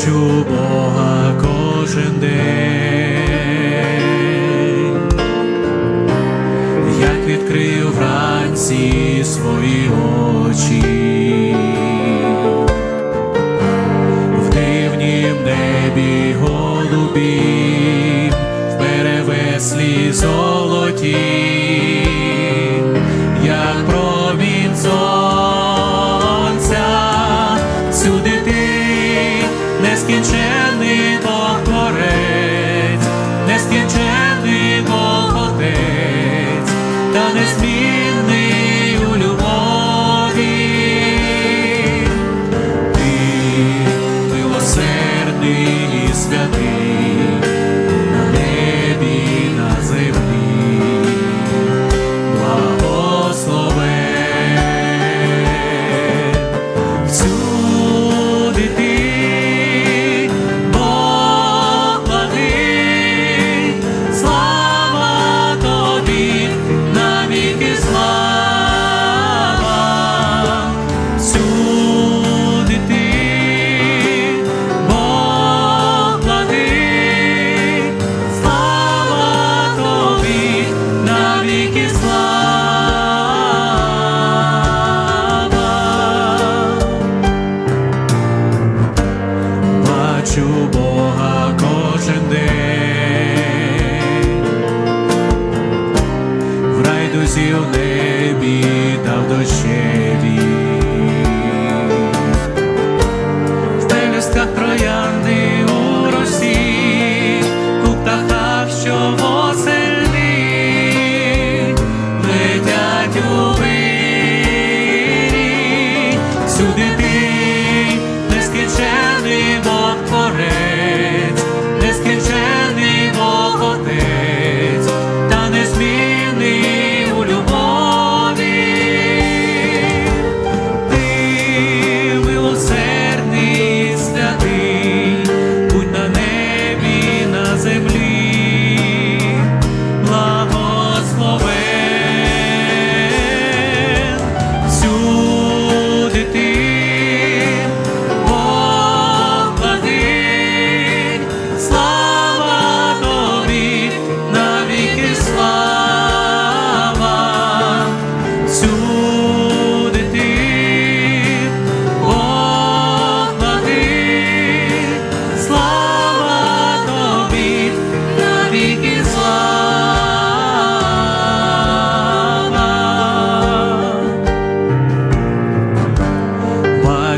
чубо.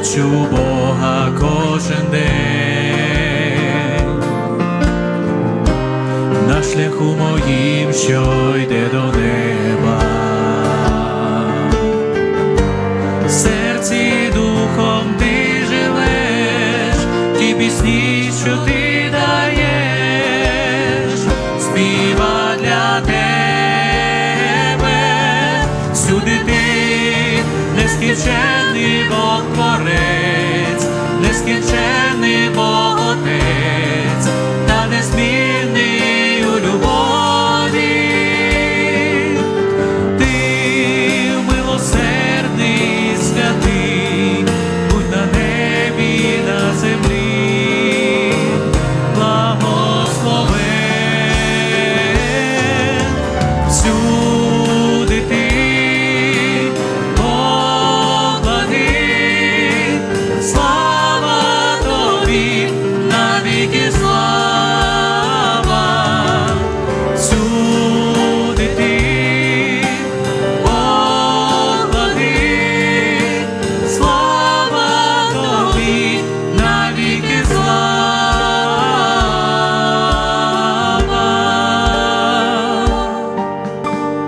бачу Бога кожен день, на шляху моїм, що йде до неба, серці духом ти живеш, ті пісні, що ти даєш, співа для тебе сюди ти нескінчений Бог творець, нескінчений Бог.